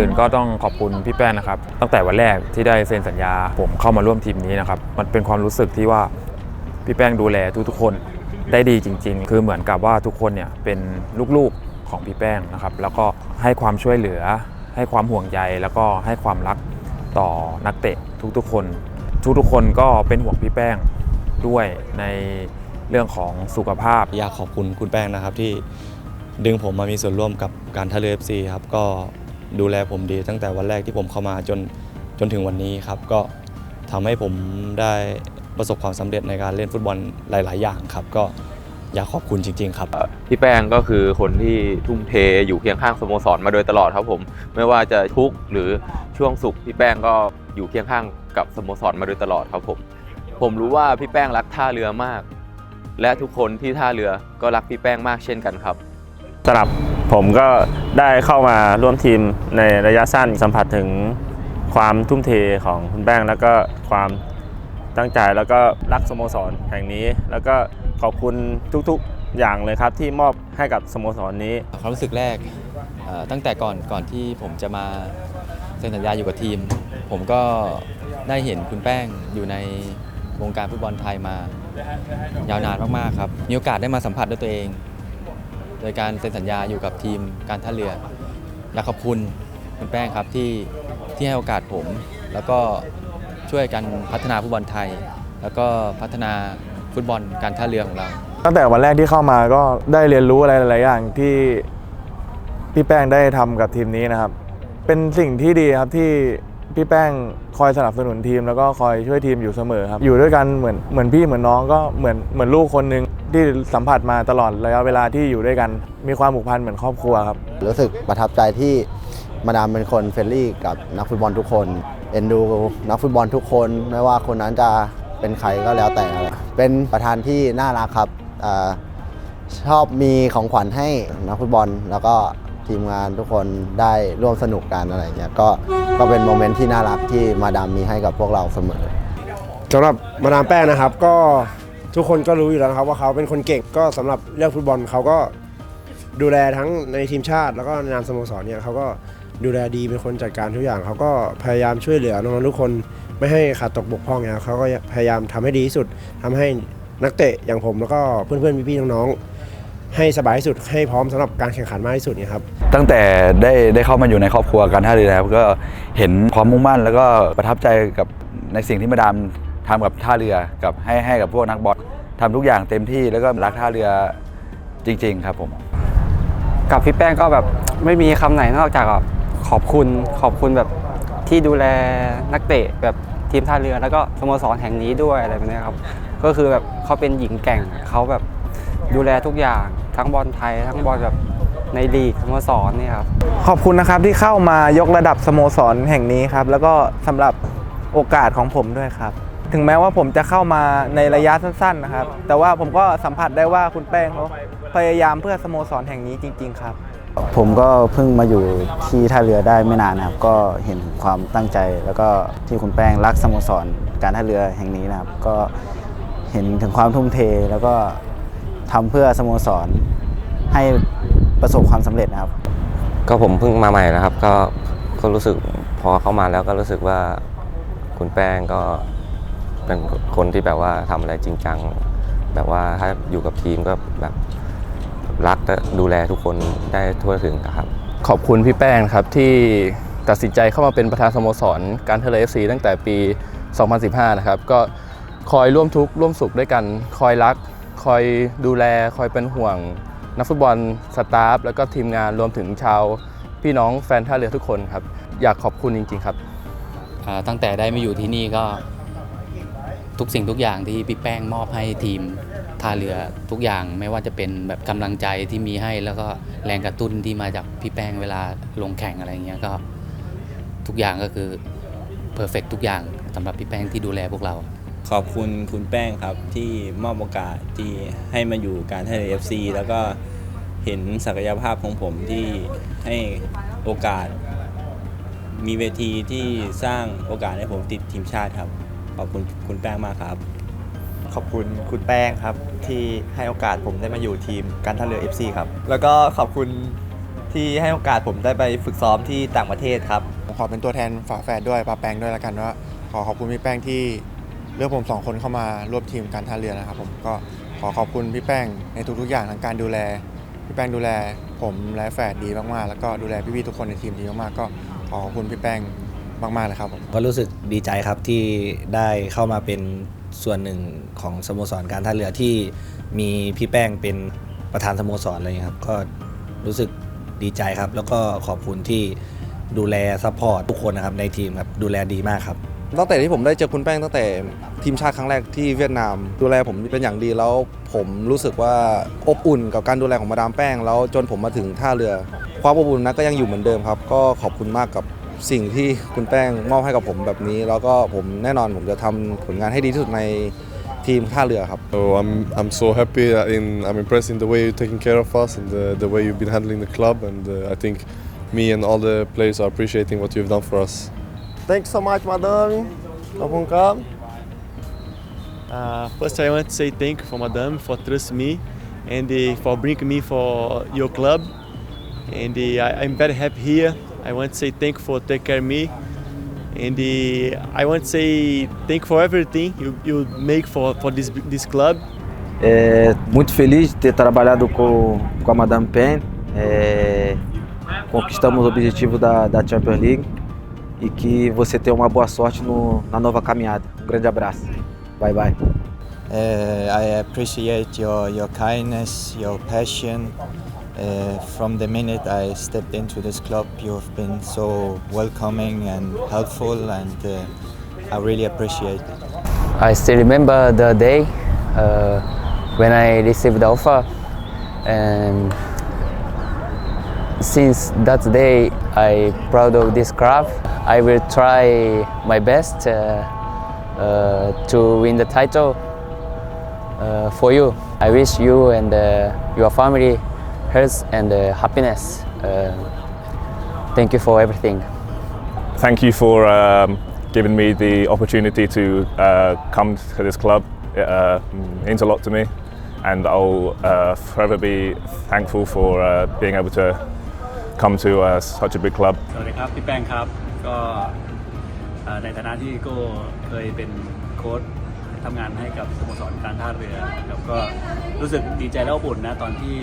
อื่นก็ต้องขอบคุณพี่แป้งนะครับ ตั้งแต่วันแรกที่ได้เซ็นสัญญา ผมเข้ามาร่วมทีมนี้นะครับ มันเป็นความรู้สึกที่ว่าพี่แป้งดูแลทุกๆคนได้ดีจริง ๆ คือเหมือนกับว่าทุกคนเนี่ยเป็นลูกๆของพี่แป้งนะครับ แล้วก็ให้ความช่วยเหลือ ให้ความห่วงใย แล้วก็ให้ความรักต่อนักเตะทุกๆคน ทุกๆคนก็เป็นห่วงพี่แป้งด้วยในเรื่องของสุขภาพ อยากขอบคุณคุณแป้งนะครับที่ดึงผมมามีส่วนร่วมกับการท่าเรือ FC ครับก็ ดูแลผมดีตั้งแต่วันแรกที่ผมเข้ามาจนจนถึงวันนี้ครับ ก็ทำให้ผมได้ประสบความสำเร็จในการเล่นฟุตบอลหลาย ๆ อย่างครับ ก็อยากขอบคุณจริง ๆ ครับ พี่แป้งก็คือคนที่ทุ่มเทอยู่เคียงข้างสโมสรมาโดยตลอดครับผม ไม่ว่าจะทุกข์หรือช่วงสุขพี่แป้งก็อยู่เคียงข้างกับสโมสรมาโดยตลอดครับผม ผมรู้ว่าพี่แป้งรักท่าเรือมาก และทุกคนที่ท่าเรือก็รักพี่แป้งมากเช่นกันครับสำหรับ ผมก็ได้เข้ามาร่วมทีมในระยะสั้นสัมผัสถึงความทุ่มเทของคุณแป้งแล้วก็ความตั้งใจแล้วก็รักสโมสรแห่งนี้ แล้วก็ขอบคุณทุกๆอย่างเลยครับที่มอบให้กับสโมสรนี้ ความรู้สึกแรกตั้งแต่ก่อนก่อนที่ผมจะมาเซ็นสัญญาอยู่กับทีม ผมก็ได้เห็นคุณแป้งอยู่ในวงการฟุตบอลไทยมายาวนานมากๆครับมีโอกาสได้มาสัมผัสด้วยตัวเอง โดยการเซ็นสัญญาอยู่กับทีมการท่าเรืออยากขอบคุณคุณแป้งครับที่ที่ให้โอกาสผม แล้วก็ช่วยกันพัฒนาฟุตบอลไทย แล้วก็พัฒนาฟุตบอลการท่าเรือของเรา ตั้งแต่วันแรกที่เข้ามาก็ได้เรียนรู้อะไรหลายๆอย่างที่พี่แป้งได้ทำกับทีมนี้นะครับ เป็นสิ่งที่ดีครับที่ พี่แป้งคอยสนับสนุนทีมแล้วก็คอยช่วยทีมอยู่เสมอครับ อยู่ด้วยกันเหมือนเหมือนพี่เหมือนน้องก็เหมือนเหมือนลูกคนหนึ่งที่สัมผัสมาตลอดระยะเวลาที่อยู่ด้วยกัน มีความผูกพันเหมือนครอบครัวครับ รู้สึกประทับใจที่มาดามเป็นคนเฟรนลี่กับนักฟุตบอลทุกคน เอ็นดูนักฟุตบอลทุกคน ไม่ว่าคนนั้นจะเป็นใครก็แล้วแต่ เป็นประธานที่น่ารักครับอชอบมีของขวัญให้นักฟุตบอลแล้วก็ ทีมงานทุกคนได้ร่วมสนุกกันอะไรเงี้ยก็ก็เป็นโมเมนต์ที่น่ารักที่มาดามมีให้กับพวกเราเสมอสำหรับมาดามแป้งนะครับ ก็ทุกคนก็รู้อยู่แล้วนะครับ ว่าเขาเป็นคนเก่งก็สำหรับเรื่องฟุตบอลเขาก็ดูแลทั้งในทีมชาติ แล้วก็ในนามสโมสรเนี่ยเขาก็ดูแลดีเป็นคนจัดการทุกอย่างเขาก็พยายามช่วยเหลือน้องๆทุกคนไม่ให้ขาดตกบกพร่องเนี่ยเขาก็พยายามทำให้ดีที่สุดทำให้นักเตะอย่างผมแล้วก็เพื่อนๆพี่ๆน้องๆ ให้สบายที่สุดให้พร้อมสำหรับการแข่งขันมากที่สุดเนี่ยครับตั้งแต่ได้ได้เข้ามาอยู่ในครอบครัวการท่าเรือนะครับก็เห็นความมุ่งมั่น แล้วก็ประทับใจกับในสิ่งที่มาดามทำกับท่าเรือกับให้ให้กับพวกนักบอลทำทุกอย่างเต็มที่แล้วก็รักท่าเรือจริง ๆ ครับผม กับพี่แป้งก็แบบไม่มีคำไหนนอกจากแบบขอบคุณขอบคุณแบบที่ดูแลนักเตะแบบทีมท่าเรือแล้วก็สโมสรแห่งนี้ด้วยอะไรแบบนี้ครับ ก็คือแบบเขาเป็นหญิงแกร่งเขาแบบ ดูแลทุกอย่างทั้งบอลไทย ทั้งบอลแบบในลีกสโมสรเนี่ยครับ ขอบคุณนะครับที่เข้ามายกระดับสโมสรแห่งนี้ครับ แล้วก็สำหรับโอกาสของผมด้วยครับ ถึงแม้ว่าผมจะเข้ามาในระยะสั้นๆนะครับ แต่ว่าผมก็สัมผัสได้ว่าคุณแป้งเขาพยายามเพื่อสโมสรแห่งนี้จริง ๆ ครับ ผมก็เพิ่งมาอยู่ที่ท่าเรือได้ไม่นานนะครับ ก็เห็นถึงความตั้งใจ แล้วก็ที่คุณแป้งรักสโมสร การท่าเรือแห่งนี้นะครับ ก็เห็นถึงความทุ่มเทแล้วก็ ทำเพื่อสโมสรให้ประสบความสำเร็จนะครับ ก็ผมเพิ่งมาใหม่นะครับ ก็ก็รู้สึกพอเข้ามาแล้วก็รู้สึกว่าคุณแป้งก็เป็นคนที่แบบว่าทำอะไรจริงจัง แบบว่าถ้าอยู่กับทีมก็แบบรักและดูแลทุกคนได้ทั่วถึงครับ ขอบคุณพี่แป้งครับที่ตัดสินใจเข้ามาเป็นประธานสโมสรการท่าเรือ FC ตั้งแต่ปี 2015 นะครับ ก็คอยร่วมทุกข์ร่วมสุขด้วยกัน คอยรัก คอยดูแลคอยเป็นห่วง นักฟุตบอลสตาฟแล้วก็ทีมงานรวมถึงชาวพี่น้องแฟนท่าเรือทุกคนครับ อยากขอบคุณจริง ๆ ครับ อ่าตั้งแต่ได้มาอยู่ที่นี่ก็ทุกสิ่งทุกอย่างที่พี่แป้งมอบให้ทีมท่าเรือทุกอย่างไม่ว่าจะเป็นแบบกำลังใจที่มีให้แล้วก็แรงกระตุ้นที่มาจากพี่แป้งเวลาลงแข่งอะไรเงี้ยก็ทุกอย่างก็คือเพอร์เฟกทุกอย่างสำหรับพี่แป้งที่ดูแลพวกเรา ขอบคุณคุณแป้งครับที่มอบโอกาสที่ให้มาอยู่การท่าเรือ FC แล้วก็เห็นศักยภาพของผมที่ให้โอกาส มีเวทีที่สร้างโอกาสให้ผมติดทีมชาติครับ ขอบคุณคุณแป้งมากครับ ขอบคุณคุณแป้งครับ ที่ให้โอกาสผมได้มาอยู่ทีมการท่าเรือ FC ครับ แล้วก็ขอบคุณที่ให้โอกาสผมได้ไปฝึกซ้อมที่ต่างประเทศครับ ผมขอเป็นตัวแทนฝาแฝดด้วยปาแปงด้วยแล้วกันว่าขอขอบคุณพี่แป้งที่ เลือกผมสองคนเข้ามาร่วมทีมการท่าเรือนะครับผมก็ขอขอบคุณพี่แป้งในทุกๆอย่างทั้งการดูแล พี่แป้งดูแล ผมและแฝดดีมากๆแล้วก็ดูแลพี่ๆทุกคนในทีมดีมากๆก็ขอขอบคุณพี่แป้งมากๆเลยครับผมก็รู้สึกดีใจครับที่ได้เข้ามาเป็นส่วนหนึ่งของสโมสรการท่าเรือที่มีพี่แป้งเป็นประธานสโมสรอะไรอย่างเงี้ยครับ ก็รู้สึกดีใจครับ แล้วก็ขอบคุณที่ดูแลซัพพอร์ตทุกคนนะครับในทีมครับดูแลดีมากครับ ตั้งแต่ที่ผมได้เจอคุณแป้งตั้งแต่ทีมชาติครั้งแรกที่เวียดนาม ดูแลผมเป็นอย่างดีแล้วผมรู้สึกว่าอบอุ่นกับการดูแลของมาดามแป้ง แล้วจนผมมาถึงท่าเรือ ความอบอุ่นนั้นก็ยังอยู่เหมือนเดิมครับ ก็ขอบคุณมากกับสิ่งที่คุณแป้งมอบให้กับผมแบบนี้ แล้วก็ผมแน่นอนผมจะทำผลงานให้ดีที่สุดในทีมท่าเรือครับ So I'm I'm so happy in I'm impressed in the way you're taking care of us and the, the way you've been handling the club and uh, I think me and all the players are appreciating what you've done for us. Thank you so much, madame. Welcome. Uh, first, I want to say thank you for madame for trust me and uh, for bringing me for your club. And uh, I, am very happy here. I want to say thank you for take care of me. And uh, I want to say thank you for everything you, you make for, for this, this club. É, muito feliz de ter trabalhado com, com a Madame Pen. É, conquistamos o objetivo da, da Champions League e que você tenha uma boa sorte no, na nova caminhada. Um grande abraço. Bye bye. Uh, I appreciate your, your kindness, your passion. Uh, from the minute I stepped into this club, you've been so welcoming and helpful, and uh, I really appreciate it. I still remember the day uh, when I received the offer, and since that day, I proud of this club. I will try my best uh, uh, to win the title uh, for you. I wish you and uh, your family health and uh, happiness. Uh, thank you for everything. Thank you for um, giving me the opportunity to uh, come to this club. It uh, means a lot to me, and I'll uh, forever be thankful for uh, being able to come to uh, such a big club. สวัสดีครับ พี่แป้งครับ ก็ในฐานะที่โก็เคยเป็นโค้ชทำงานให้กับสโมสรการท่าเรือนะครับก็รู้สึกดีใจและอบุ่นนะตอนที่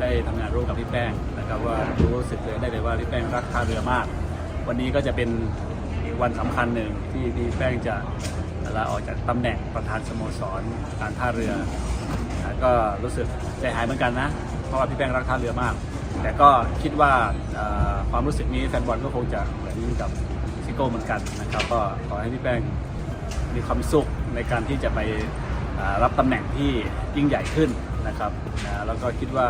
ได้ทำงานร่วมกับพี่แป้งนะครับว่ารู้สึกเลยได้เลยว่าพี่แป้งรักท่าเรือมาก วันนี้ก็จะเป็นวันสำคัญหนึ่งที่พี่แป้งจะลาออกจากตำแหน่งประธานสโมสรการท่าเรือก็รู้สึกใจหายเหมือนกันนะ เพราะว่าพี่แป้งรักท่าเรือมาก แต่ก็คิดว่าความรู้สึกนี้แฟนบอลก็คงจะเหมือนกับซิโก้เหมือนกันนะครับ ก็ขอให้พี่แป้งมีความสุขในการที่จะไปรับตำแหน่งที่ยิ่งใหญ่ขึ้นนะครับนะแล้วก็คิดว่า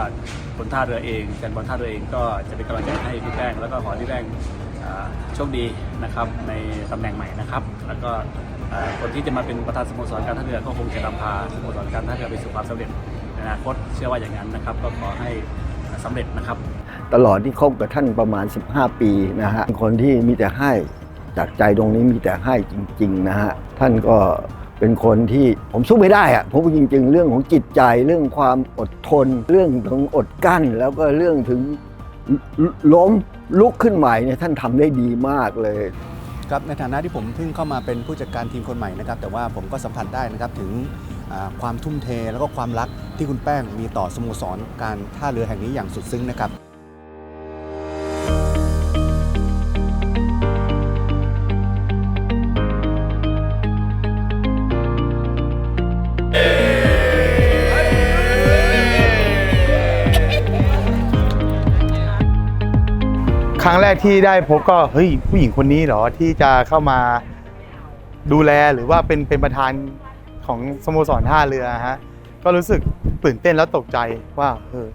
คนท่าเรือเองแฟนบอลท่าเรือเองก็จะเป็นกำลังใจให้พี่แป้งแล้วก็ขอให้พี่แป้งโชคดีนะครับในตำแหน่งใหม่นะครับ แล้วก็คนที่จะมาเป็นประธานสโมสรการท่าเรือก็คงจะนำพาสโมสรการท่าเรือไปสู่ความสำเร็จในอนาคตเชื่อว่าอย่างนั้นนะครับ ก็ขอให้ สำเร็จนะครับ ตลอดที่คบกับท่านประมาณ 15 ปีนะฮะเป็นคนที่มีแต่ให้จากใจตรงนี้มีแต่ให้จริง ๆ นะฮะท่านก็เป็นคนที่ผมสู้ไม่ได้อะผมจริง ๆ เรื่องของจิตใจเรื่องความอดทน เรื่องของอดกั้น แล้วก็เรื่องถึงลล้มลุกขึ้นใหม่เนี่ยท่านทำได้ดีมากเลยครับในฐานะที่ผมเพิ่งเข้ามาเป็นผู้จัดการทีมคนใหม่นะครับแต่ว่าผมก็สัมผัสได้นะครับถึงอ่า ความทุ่มเท แล้วก็ความรักที่คุณแป้งมีต่อสโมสรการท่าเรือแห่งนี้อย่างสุดซึ้งนะครับครั้งแรกที่ได้พบก็เฮ้ยผู้หญิงคนนี้เหรอที่จะเข้ามาดูแลหรือว่าเป็นเป็นประธาน ของสโมสรท่าเรือฮะก็รู้สึกตื่นเต้นแล้วตกใจว่าเออ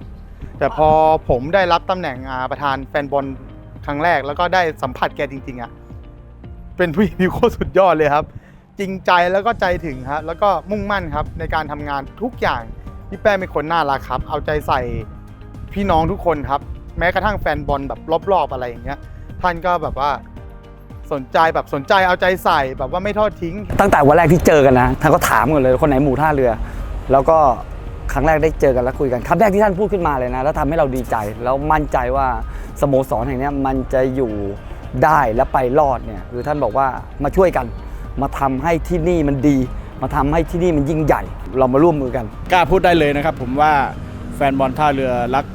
แต่พอผมได้รับตำแหน่งประธานแฟนบอลครั้งแรก แล้วก็ได้สัมผัสแกจริง ๆอะเป็นผู้หญิงที่โคตรสุดยอดเลยครับ จริงใจแล้วก็ใจถึงครับแล้วก็มุ่งมั่นครับในการทำงานทุกอย่างพี่แป้เป็นคนน่ารักครับ เอาใจใส่พี่น้องทุกคนครับ แม้กระทั่งแฟนบอลแบบรอบๆอะไรอย่างเงี้ย ท่านก็แบบว่า สนใจแบบสนใจเอาใจใส่แบบว่าไม่ทอดทิ้ง ตั้งแต่วันแรกที่เจอกันนะท่านก็ถามกันเลยคนไหนหมู่ท่าเรือ แล้วก็ครั้งแรกได้เจอกันแล้วคุยกันคำแรกที่ท่านพูดขึ้นมาเลยนะ แล้วทำให้เราดีใจแล้วมั่นใจว่าสโมสรแห่งเนี้ยมันจะอยู่ได้และไปรอดเนี่ยคือท่านบอกว่ามาช่วยกัน มาทำให้ที่นี่มันดี มาทำให้ที่นี่มันยิ่งใหญ่ เรามาร่วมมือกันกล้าพูดได้เลยนะครับ ผมว่าแฟนบอลท่าเรือรัก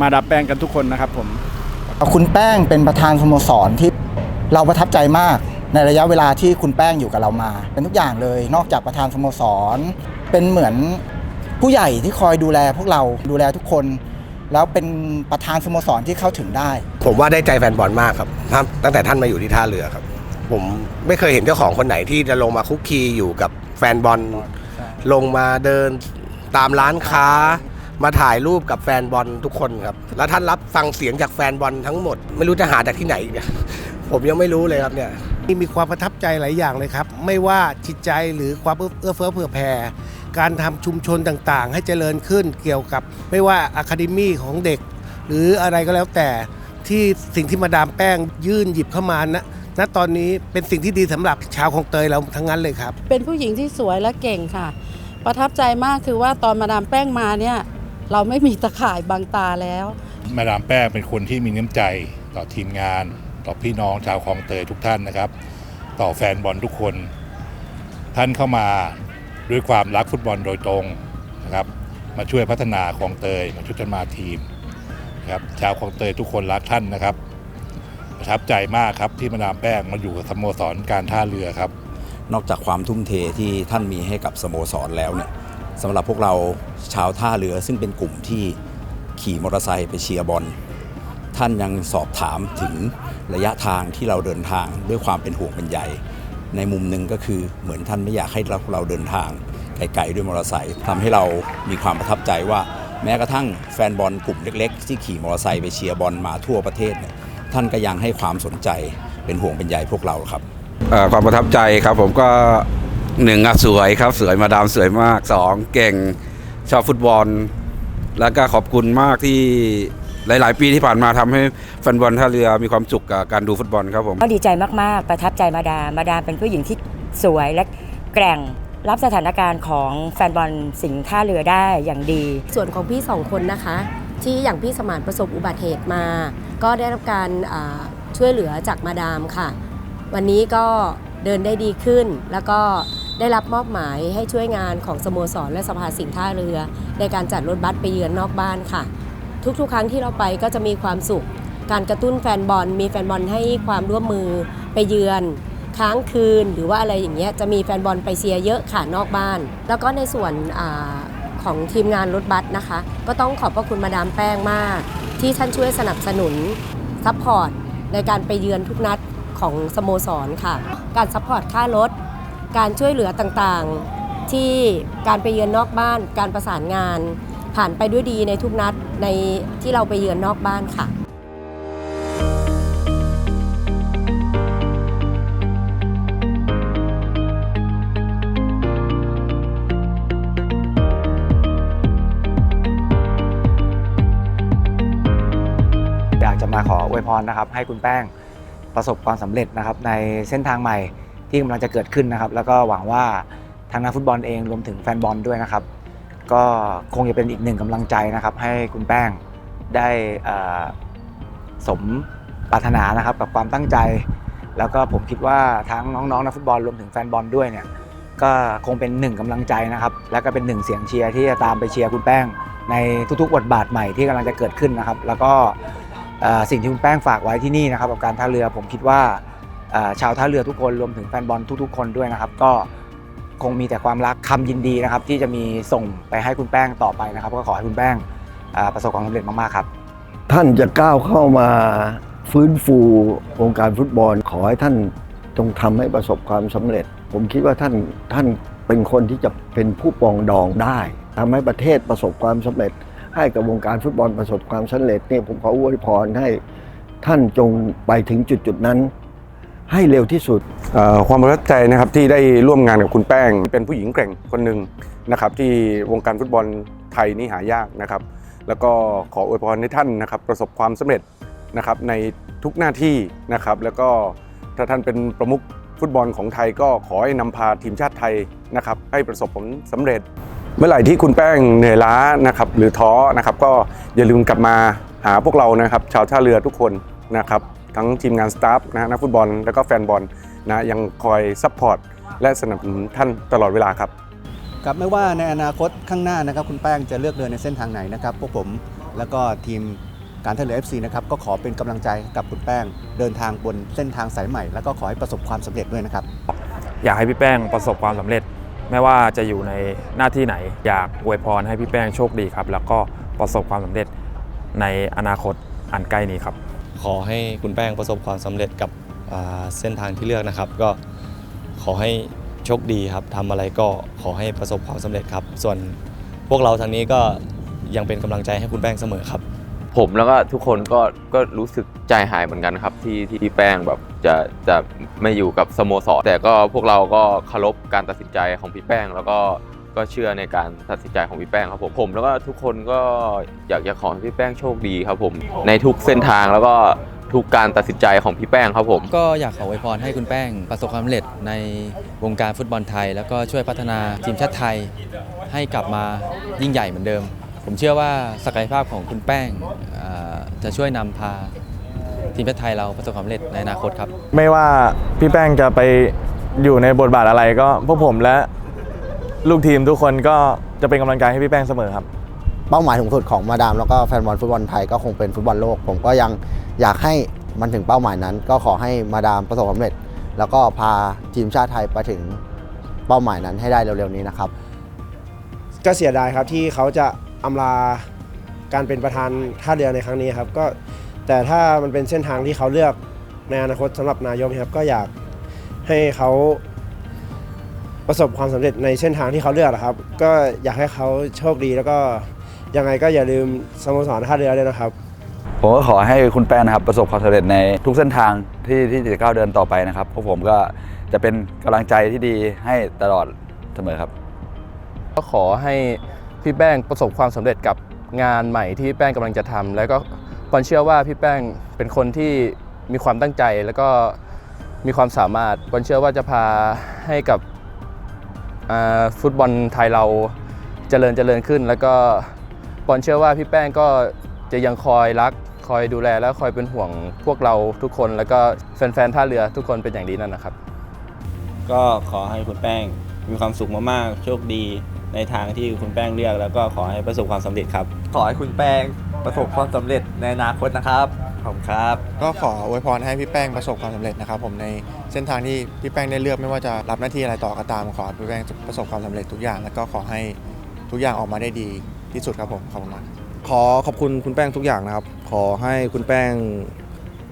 มาดับแป้งกันทุกคนนะครับผมคุณแป้งเป็นประธานสโมสรที่ เราประทับใจมากในระยะเวลาที่คุณแป้งอยู่กับเรามา เป็นทุกอย่างเลย นอกจากประธานสโมสร เป็นเหมือนผู้ใหญ่ที่คอยดูแลพวกเราดูแลทุกคน แล้วเป็นประธานสโมสรที่เข้าถึงได้ ผมว่าได้ใจแฟนบอลมากครับครับตั้งแต่ท่านมาอยู่ที่ท่าเรือครับ ผมไม่เคยเห็นเจ้าของคนไหนที่จะลงมาคุกคีอยู่กับแฟนบอลลงมาเดินตามร้านค้ามาถ่ายรูปกับแฟนบอลทุกคนครับ แล้วท่านรับฟังเสียงจากแฟนบอลทั้งหมด ไม่รู้จะหาจากที่ไหนอีกเนี่ย ผมยังไม่รู้เลยครับเนี่ยมีความประทับใจหลายอย่างเลยครับ ไม่ว่าจิตใจหรือความเอื้อเฟื้อเผื่อแผ่การทำชุมชนต่างๆ ให้เจริญขึ้นเกี่ยวกับ ไม่ว่าอะคาเดมี่ของเด็ก หรืออะไรก็แล้วแต่ที่สิ่งที่มาดามแป้งยื่นหยิบเข้ามานะณตอนนี้เป็นสิ่งที่ดีสำหรับชาวของเตยเราทั้งนั้นเลยครับ เป็นผู้หญิงที่สวยและเก่งค่ะ ประทับใจมากคือว่าตอนมาดามแป้งมาเนี่ยเราไม่มีตะข่ายบังตาแล้ว มาดามแป้งเป็นคนที่มีน้ำใจต่อทีมงาน ต่อพี่น้องชาวคลองเตยทุกท่านนะครับ ต่อแฟนบอลทุกคน ท่านเข้ามาด้วยความรักฟุตบอลโดยตรงนะครับมาช่วยพัฒนาคลองเตยมาช่วยกันมาทีมนะครับชาวคลองเตยทุกคนรักท่านนะครับประทับใจมากครับที่มาดามแป้งมาอยู่กับสโมสรการท่าเรือครับ นอกจากความทุ่มเทที่ท่านมีให้กับสโมสรแล้วเนี่ยสำหรับพวกเราชาวท่าเรือซึ่งเป็นกลุ่มที่ขี่มอเตอร์ไซค์ไปเชียร์บอล ท่านยังสอบถามถึงระยะทางที่เราเดินทางด้วยความเป็นห่วงเป็นใยในมุมหนึ่งก็คือเหมือนท่านไม่อยากให้เราเราเดินทางไกลๆด้วยมอเตอร์ไซค์ทำให้เรามีความประทับใจว่า แม้กระทั่งแฟนบอลกลุ่มเล็ก ๆ ที่ขี่มอเตอร์ไซค์ไปเชียร์บอลมาทั่วประเทศเนี่ยท่านก็ยังให้ความสนใจเป็นห่วงเป็นใยพวกเราครับความประทับใจครับผมก็หนึ่งสวยครับสวยมาดามสวยมากสองเก่งชอบฟุตบอล แล้วก็ขอบคุณมากที่ หลาย ๆ ปีที่ผ่านมาทำให้แฟนบอลท่าเรือมีความสุขกับการดูฟุตบอลครับผมก็ดีใจมาก ๆ ประทับใจมาดามมาดามเป็นผู้หญิงที่สวยและแกร่งรับสถานการณ์ของแฟนบอลสิงห์ท่าเรือได้อย่างดี ส่วนของพี่สองคนนะคะ ที่อย่างพี่สมานประสบอุบัติเหตุมา ก็ได้รับการอ่าช่วยเหลือจากมาดามค่ะ วันนี้ก็เดินได้ดีขึ้น แล้วก็ได้รับมอบหมายให้ช่วยงานของสโมสรและสภาสิงห์ท่าเรือ ในการจัดรถบัสไปเยือนนอกบ้านค่ะ ทุกๆ ครั้งที่เราไปก็จะมีความสุข การกระตุ้นแฟนบอล มีแฟนบอลให้ความร่วมมือไปเยือน ค้างคืนหรือว่าอะไรอย่างเงี้ยจะมีแฟนบอลไปเชียร์เยอะค่ะนอกบ้าน แล้วก็ในส่วนอของทีมงานรถบัสนะคะ ก็ต้องขอบพระคุณมาดามแป้งมาก ที่ท่านช่วยสนับสนุนซัพพอร์ตในการไปเยือนทุกนัดของสโมสรค่ะ การซัพพอร์ตค่ารถ การช่วยเหลือต่างๆ ที่การไปเยือนนอกบ้าน การประสานงาน ผ่านไปด้วยดีในทุกนัดในที่เราไปเยือนนอกบ้านค่ะอยากจะมาขออวยพรนะครับ ให้คุณแป้งประสบความสำเร็จนะครับ ในเส้นทางใหม่ที่กำลังจะเกิดขึ้นนะครับ แล้วก็หวังว่าทางนักฟุตบอลเองรวมถึงแฟนบอลด้วยนะครับ ก็คงจะเป็นอีกหนึ่งกำลังใจนะครับ ให้คุณแป้งได้สมปรารถนานะครับกับความตั้งใจ แล้วก็ผมคิดว่าทั้งน้องๆนักฟุตบอลรวมถึงแฟนบอลด้วยเนี่ยก็คงเป็นหนึ่งกำลังใจนะครับ และก็เป็นหนึ่งเสียงเชียร์ที่จะตามไปเชียร์คุณแป้ง ในทุกๆบทบาทใหม่ที่กำลังจะเกิดขึ้นนะครับ แล้วก็สิ่งที่คุณแป้งฝากไว้ที่นี่นะครับกับการท่าเรือผมคิดว่าชาวท่าเรือทุกคนรวมถึงแฟนบอลทุก ๆ คนด้วยนะครับ ก็ คงมีแต่ความรักคำยินดีนะครับ ที่จะมีส่งไปให้คุณแป้งต่อไปนะครับ ก็ขอให้คุณแป้งประสบความสำเร็จมากๆครับ ท่านจะก้าวเข้ามาฟื้นฟูวงการฟุตบอล ขอให้ท่านจงทำให้ประสบความสำเร็จ ผมคิดว่าท่านท่านเป็นคนที่จะเป็นผู้ปองดองได้ทำให้ประเทศประสบความสำเร็จ ให้กับวงการฟุตบอลประสบความสำเร็จเนี่ยผมขออวยพรให้ท่านจงไปถึงจุดจุดๆนั้น ให้เร็วที่สุด ความประทับใจนะครับที่ได้ร่วมงานกับคุณแป้ง เป็นผู้หญิงแกร่งคนหนึ่งนะครับที่วงการฟุตบอลไทยนี่หายากนะครับ แล้วก็ขออวยพรให้ท่านนะครับประสบความสำเร็จนะครับในทุกหน้าที่นะครับ แล้วก็ถ้าท่านเป็นประมุขฟุตบอลของไทยก็ขอให้นำพาทีมชาติไทยนะครับให้ประสบผลสำเร็จ เมื่อไหร่ที่คุณแป้งเหนื่อยล้านะครับหรือท้อนะครับก็อย่าลืมกลับมาหาพวกเรานะครับ ชาวท่าเรือทุกคนนะครับ ทั้งทีมงานสตาฟนะฮะนักฟุตบอล แล้วก็แฟนบอลนะยังคอยซัพพอร์ตและสนับสนุนท่านตลอดเวลาครับครับไม่ว่าในอนาคตข้างหน้านะครับคุณแป้งจะเลือกเดินในเส้นทางไหนนะครับพวกผมแล้วก็ทีมการท่าเรือ FC นะครับก็ขอเป็นกำลังใจกับคุณแป้ง เดินทางบนเส้นทางสายใหม่ แล้วก็ขอให้ประสบความสำเร็จด้วยนะครับ อยากให้พี่แป้งประสบความสำเร็จ ไม่ว่าจะอยู่ในหน้าที่ไหน อยากอวยพรให้พี่แป้งโชคดีครับ แล้วก็ประสบความสำเร็จในอนาคตอันใกล้นี้ครับ ขอให้คุณแป้งประสบความสำเร็จกับอ่าเส้นทางที่เลือกนะครับ ก็ขอให้โชคดีครับทำอะไรก็ขอให้ประสบความสำเร็จครับ ส่วนพวกเราทางนี้ก็ยังเป็นกำลังใจให้คุณแป้งเสมอครับ ผมแล้วก็ทุกคนก็ก็รู้สึกใจหายเหมือนกันครับ ที่ที่พี่แป้งแบบจะจะไม่อยู่กับสโมสรแต่ก็พวกเราก็เคารพการตัดสินใจของพี่แป้ง แล้วก็ ก็เชื่อในการตัดสินใจของพี่แป้งครับผมผมแล้วก็ทุกคนก็อยากจะขอให้พี่แป้งโชคดีครับผมในทุกเส้นทางแล้วก็ทุกการตัดสินใจของพี่แป้งครับผม ก็อยากขออวยพรให้คุณแป้งประสบความสำเร็จในวงการฟุตบอลไทย แล้วก็ช่วยพัฒนาทีมชาติไทยให้กลับมายิ่งใหญ่เหมือนเดิม ผมเชื่อว่าศักยภาพของคุณแป้งเอ่อจะช่วยนำพาทีมชาติไทยเราประสบความสำเร็จในอนาคตครับ ไม่ว่าพี่แป้งจะไปอยู่ในบทบาทอะไรก็พวกผมและ ลูกทีมทุกคนก็จะเป็นกำลังใจให้พี่แป้งเสมอครับ เป้าหมายสูงสุดของมาดามแล้วก็แฟนบอลฟุตบอลไทยก็คงเป็นฟุตบอลโลก ผมก็ยังอยากให้มันถึงเป้าหมายนั้น ก็ขอให้มาดามประสบความสำเร็จ แล้วก็พาทีมชาติไทยไปถึงเป้าหมายนั้นให้ได้เร็วๆนี้นะครับ ก็เสียดายครับที่เขาจะอำลาการเป็นประธานท่าเรือในครั้งนี้ครับก็แต่ถ้ามันเป็นเส้นทางที่เขาเลือกในอนาคตสำหรับนายกนะครับก็อยากให้เขา ประสบความสำเร็จในเส้นทางที่เขาเลือกนะครับ ก็อยากให้เขาโชคดีแล้วก็ยังไงก็อย่าลืมสโมสรท่าเรือด้วยนะครับ ผมก็ขอให้คุณแป้งนะครับ ประสบความสำเร็จในทุกเส้นทางที่ที่จะก้าวเดินต่อไปนะครับพวกผมก็จะเป็นกำลังใจที่ดีให้ตลอดเสมอครับ ก็ขอให้พี่แป้งประสบความสำเร็จกับงานใหม่ที่พี่แป้งกำลังจะทำแล้วก็ปอนเชื่อว่าพี่แป้งเป็นคนที่มีความตั้งใจแล้วก็มีความสามารถปอนเชื่อว่าจะพาให้กับอ่า ฟุตบอลไทยเราเจริญเจริญขึ้น แล้วก็ปอนเชื่อว่าพี่แป้งก็จะยังคอยรักคอยดูแลและคอยเป็นห่วงพวกเราทุกคน แล้วก็แฟนๆท่าเรือทุกคนเป็นอย่างดีนั่นนะครับ ก็ขอให้คุณแป้งมีความสุขมากๆ โชคดีในทางที่คุณแป้งเลือก แล้วก็ขอให้ประสบความสำเร็จครับ ขอให้คุณแป้งประสบความสำเร็จในอนาคตนะครับ ขอบคุณครับ ก็ขออวยพรให้พี่แป้งประสบความสำเร็จนะครับผมในเส้นทางที่พี่แป้งได้เลือกไม่ว่าจะรับหน้าที่อะไรต่อก็ตามขอให้พี่แป้งประสบความสำเร็จทุกอย่าง แล้วก็ขอให้ทุกอย่างออกมาได้ดีที่สุดครับผมขอบคุณมากขอขอบคุณคุณแป้งทุกอย่างนะครับ ขอให้คุณแป้ง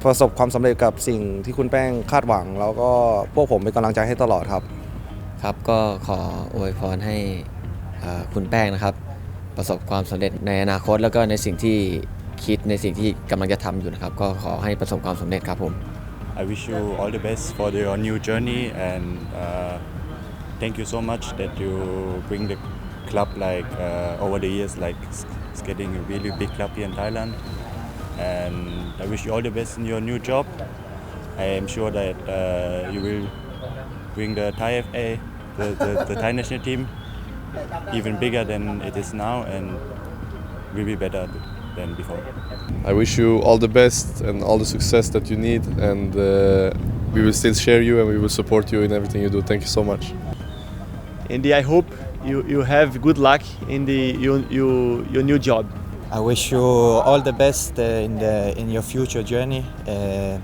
ประสบความสำเร็จกับสิ่งที่คุณแป้งคาดหวัง แล้วก็พวกผมเป็นกำลังใจให้ตลอดครับ ครับก็ขออวยพรให้อ่าคุณแป้งนะครับ ประสบความสำเร็จในอนาคตแล้วก็ในสิ่งที่ คิดในสิ่งที่กำลังจะทำอยู่นะครับ ก็ขอให้ประสบความสำเร็จครับผม I wish you all the best for your new journey and uh, thank you so much that you bring the club like uh, over the years like it's it's getting a really big club here in Thailand and I wish you all the best in your new job. I am sure that uh, you will bring the Thai FA, the, the, the Thai national team even bigger than it is now and will be better than before. I wish you all the best and all the success that you need, and uh, we will still share you and we will support you in everything you do. Thank you so much. Indy, I hope you, you have good luck in the your, your, your new job. I wish you all the best uh, in the in your future journey. Uh,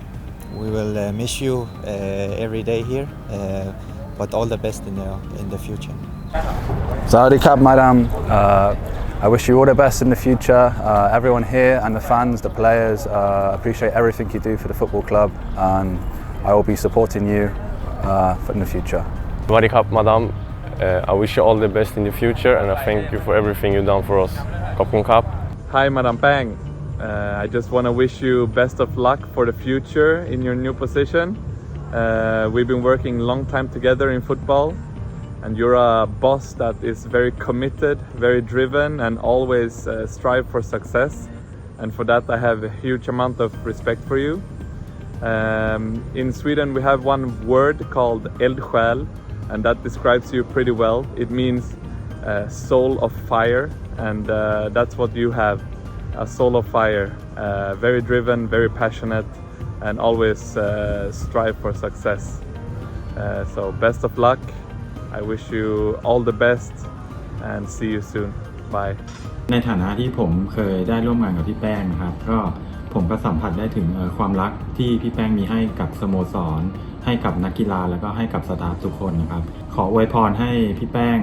we will uh, miss you uh, every day here, uh, but all the best in the in the future. Saudi Cup, Madam. I wish you all the best in the future. Uh, everyone here and the fans, the players, uh, appreciate everything you do for the football club, and I will be supporting you uh, in the future. Sawadee Cup, Madam. Uh, I wish you all the best in the future, and I thank you for everything you've done for us. Kopkun Cup. Hi, Madam Pang. Uh, I just want to wish you best of luck for the future in your new position. Uh, we've been working a long time together in football, and you're a boss that is very committed, very driven, and always uh, strive for success. And for that, I have a huge amount of respect for you. Um, in Sweden, we have one word called eldsjäl, and that describes you pretty well. It means uh, soul of fire, and uh, that's what you have a soul of fire. Uh, very driven, very passionate, and always uh, strive for success. Uh, so, best of luck. I wish you all the best and see you soon. Bye. ในฐานะที่ผมเคยได้ร่วมงานกับพี่แป้งนะครับ ก็ผมก็สัมผัสได้ถึงเอ่อความรักที่พี่แป้งมีให้กับสโมสร ให้กับนักกีฬาแล้วก็ให้กับสตาฟทุกคนนะครับ ขออวยพรให้พี่แป้ง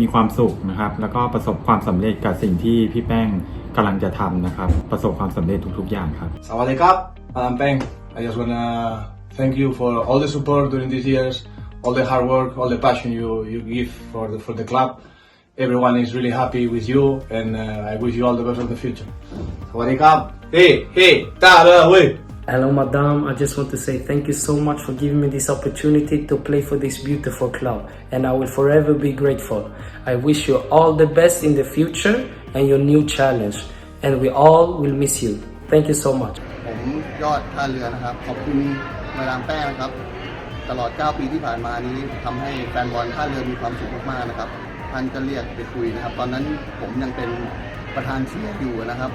มีความสุขนะครับ แล้วก็ประสบความสำเร็จกับสิ่งที่พี่แป้งกำลังจะทำนะครับ ประสบความสำเร็จทุกๆอย่างครับ Sawadee Cup, Madam Peng. I just wanna thank you for all the support during these years, all the hard work, all the passion you, you give for the, for the club. Everyone is really happy with you, and uh, I wish you all the best for the future. Sawadee Cup. Hey, hey, ta da, wey. Hello, Madame. I just want to say thank you so much for giving me this opportunity to play for this beautiful club, and I will forever be grateful. I wish you all the best in the future and your new challenge, and we all will miss you. Thank you so much. ผมยอดท่าเรือนะครับ ขอบคุณมาดามแป้งนะครับ ตลอด 9 ปีที่ผ่านมานี้ทำให้แฟนบอลท่าเรือมีความสุขมากๆนะครับท่านก็เรียกไปคุยนะครับ ตอนนั้นผมยังเป็นประธานเชียร์อยู่นะครับ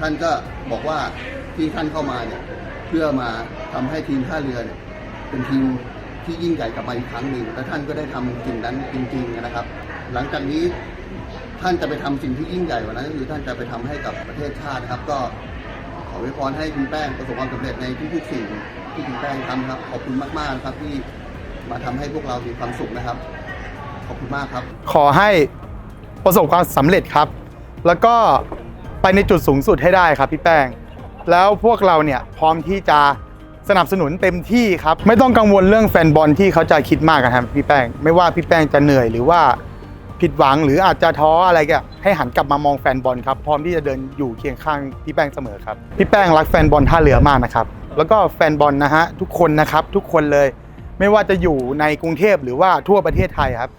ท่านก็บอกว่าที่ท่านเข้ามาเนี่ยเพื่อมาทำให้ทีมท่าเรือเนี่ยเป็นทีมที่ยิ่งใหญ่กลับมาอีกครั้งหนึ่งและท่านก็ได้ทำสิ่งนั้นจริง ๆนะครับ หลังจากนี้ท่านจะไปทำสิ่งที่ยิ่งใหญ่กว่านั้นก็คือท่านจะไปทำให้กับประเทศชาติครับ ก็ขออวยพรให้คุณแป้งประสบความสำเร็จในทุกๆสิ่ง ที่คุณแป้งทำครับ ขอบคุณมากๆนะครับที่มาทำให้พวกเรามีความสุขนะครับ ขอบคุณมากครับ ขอให้ประสบความสำเร็จครับ แล้วก็ไปในจุดสูงสุดให้ได้ครับพี่แป้ง แล้วพวกเราเนี่ยพร้อมที่จะสนับสนุนเต็มที่ครับ ไม่ต้องกังวลเรื่องแฟนบอลที่เขาจะคิดมากนะครับพี่แป้ง ไม่ว่าพี่แป้งจะเหนื่อยหรือว่าผิดหวังหรืออาจจะท้ออะไรก็ให้หันกลับมามองแฟนบอลครับ พร้อมที่จะเดินอยู่เคียงข้างพี่แป้งเสมอครับ พี่แป้งรักแฟนบอลท่าเรือมากนะครับ แล้วก็แฟนบอลนะฮะทุกคนนะครับ ทุกคนเลย ไม่ว่าจะอยู่ในกรุงเทพหรือว่าทั่วประเทศไทยครับ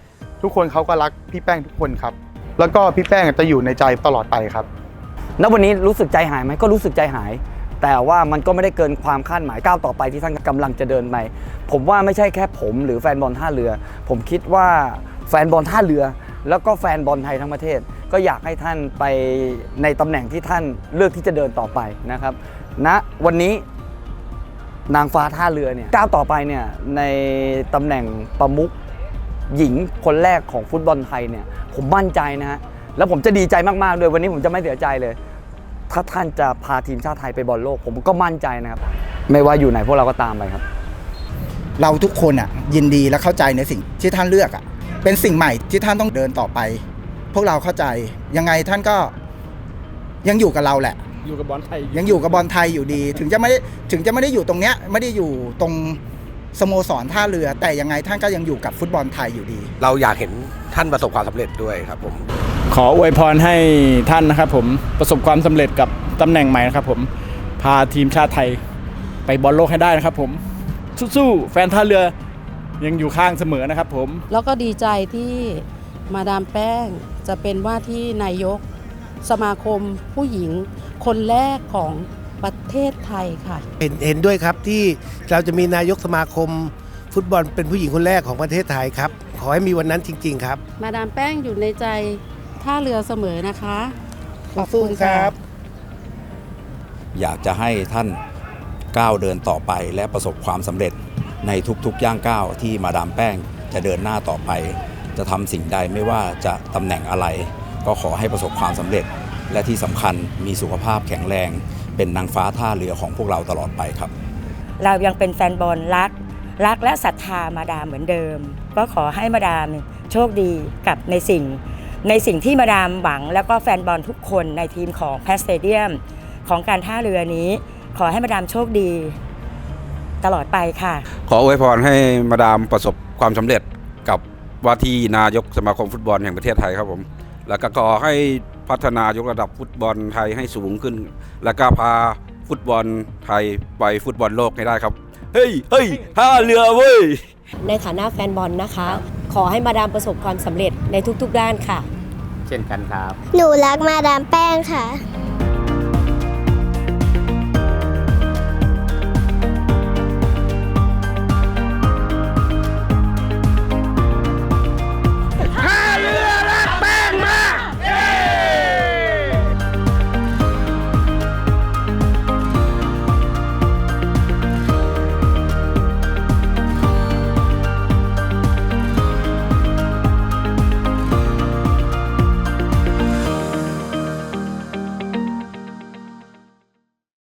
ทุกคนเขาก็รักพี่แป้งทุกคนครับ แล้วก็พี่แป้งจะอยู่ในใจตลอดไปครับ ณวันนี้รู้สึกใจหายไหมก็รู้สึกใจหาย แต่ว่ามันก็ไม่ได้เกินความคาดหมายก้าวต่อไปที่ท่านกำลังจะเดินไปผมว่าไม่ใช่แค่ผมหรือแฟนบอลท่าเรือ ผมคิดว่าแฟนบอลท่าเรือ แล้วก็แฟนบอลไทยทั้งประเทศ ก็อยากให้ท่านไปในตำแหน่งที่ท่านเลือกที่จะเดินต่อไปนะครับณนะวันนี้ นางฟ้าท่าเรือเนี่ยก้าวต่อไปเนี่ยในตำแหน่งประมุขหญิงคนแรกของฟุตบอลไทยเนี่ยผมมั่นใจนะฮะแล้วผมจะดีใจมากๆด้วยวันนี้ผมจะไม่เสียใจเลย ถ้าท่านจะพาทีมชาติไทยไปบอลโลก ผมก็มั่นใจนะครับ ไม่ว่าอยู่ไหนพวกเราก็ตามไปครับ เราทุกคนอะยินดีและเข้าใจในสิ่งที่ท่านเลือกอะเป็นสิ่งใหม่ที่ท่านต้องเดินต่อไป พวกเราเข้าใจยังไงท่านก็ยังอยู่กับเราแหละ อยู่กับบอลไทยยังอยู่กับบอลไทยอยู่ดี ถึงจะไม่ได้ถึงจะไม่ได้อยู่ตรงเนี้ยไม่ได้อยู่ตรงสโมสรท่าเรือ แต่ยังไงท่านก็ยังอยู่กับฟุตบอลไทยอยู่ดี เราอยากเห็นท่านประสบความสำเร็จด้วยครับผม ขออวยพรให้ท่านนะครับผมประสบความสำเร็จกับตำแหน่งใหม่นะครับผมพาทีมชาติไทยไปบอลโลกให้ได้นะครับผมสู้ๆแฟนท่าเรือยังอยู่ข้างเสมอนะครับผม แล้วก็ดีใจที่มาดามแป้งจะเป็นว่าที่นายก สมาคมผู้หญิงคนแรกของประเทศไทยค่ะ เห็นเห็นด้วยครับที่เราจะมีนายกสมาคม ฟุตบอลเป็นผู้หญิงคนแรกของประเทศไทยครับ ขอให้มีวันนั้นจริง ๆ ครับ มาดามแป้งอยู่ในใจท่าเรือเสมอนะคะขอบคุณครัค่ะบอยากจะให้ท่านก้าวเดินต่อไปและประสบความสำเร็จในทุกๆย่างก้าวที่มาดามแป้งจะเดินหน้าต่อไป จะทำสิ่งใดไม่ว่าจะตำแหน่งอะไร ก็ขอให้ประสบความสำเร็จ และที่สำคัญมีสุขภาพแข็งแรง เป็นนางฟ้าท่าเรือของพวกเราตลอดไปครับ เรายังเป็นแฟนบอลรัก รักและศรัทธามาดามเหมือนเดิม ก็ขอให้มาดามโชคดีกับในสิ่ง ในสิ่งที่มาดามหวัง แล้วก็แฟนบอลทุกคนในทีมของแพสเตเดียมของการท่าเรือนี้ ขอให้มาดามโชคดีตลอดไปค่ะ ขออวยพรให้มาดามประสบความสำเร็จกับว่าที่นายกสมาคมฟุตบอลแห่งประเทศไทยครับผม แล้วก็ขอให้พัฒนายกระดับฟุตบอลไทยให้สูงขึ้น แล้วก็พาฟุตบอลไทยไปฟุตบอลโลกให้ได้ครับ เฮ้ยเฮ้ยท่าเรือเว้ย ในฐานะแฟนบอลนะคะ ขอให้มาดามประสบความสำเร็จในทุกๆด้านค่ะ เช่นกันครับ หนูรักมาดามแป้งค่ะ